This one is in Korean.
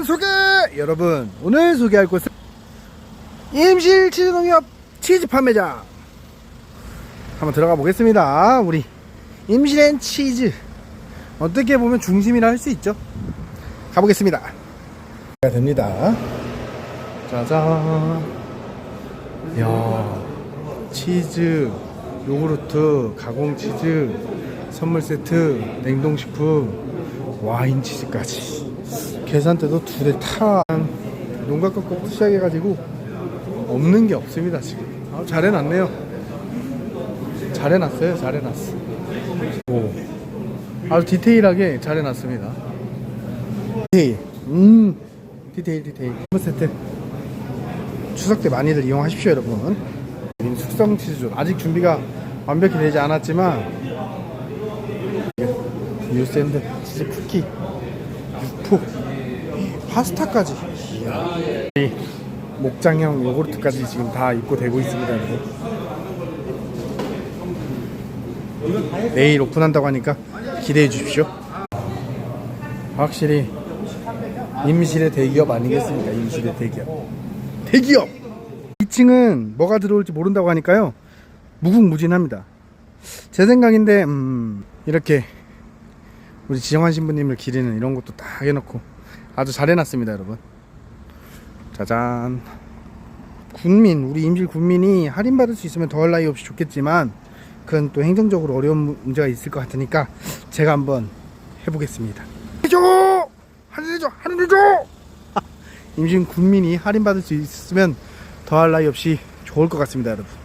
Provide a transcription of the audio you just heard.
짜잔 소개! 여러분 오늘 소개할 곳은 임실 치즈농협 치즈 판매장. 한번 들어가 보겠습니다. 우리 임실엔 치즈. 어떻게 보면 중심이라 할 수 있죠? 가보겠습니다. 됩니다. 짜잔. 야 치즈 요구르트 가공 치즈 선물 세트 냉동식품 와인 치즈까지 계산대도 두 대 타. 농가 것부터 시작해가지고 없는 게 없습니다 지금. 아, 잘 해놨네요. 잘 해놨어요. 잘 해놨어. 오, 아주 디테일하게 잘 해놨습니다. 디테일, 음, 디테일 디테일. 선물 세트. 추석 때 많이들 이용하십시오 여러분. 숙성 치즈존 아직 준비가 완벽히 되지 않았지만 뉴샌드 치즈 쿠키 육포 파스타까지. 이 목장형 요구르트까지 지금 다 입고되고 있습니다 내일 오픈한다고 하니까 기대해 주십시오. 확실히 임실의 대기업 아니겠습니까? 임실의 대기업. 대기업! 2층은 뭐가 들어올지 모른다고 하니까요. 무궁무진합니다. 제 생각인데 음, 이렇게 우리 지정환 신부님을 기리는 이런 것도 다 해놓고 아주 잘 해놨습니다 여러분. 짜잔. 군민 우리 임실 군민이 할인받을 수 있으면 더할 나위 없이 좋겠지만 그건 또 행정적으로 어려운 문제가 있을 것 같으니까 제가 한번 해보겠습니다. 해줘! 할인해줘! 할인해줘! 임실 군민이 할인받을 수 있으면 더할 나위 없이 좋을 것 같습니다 여러분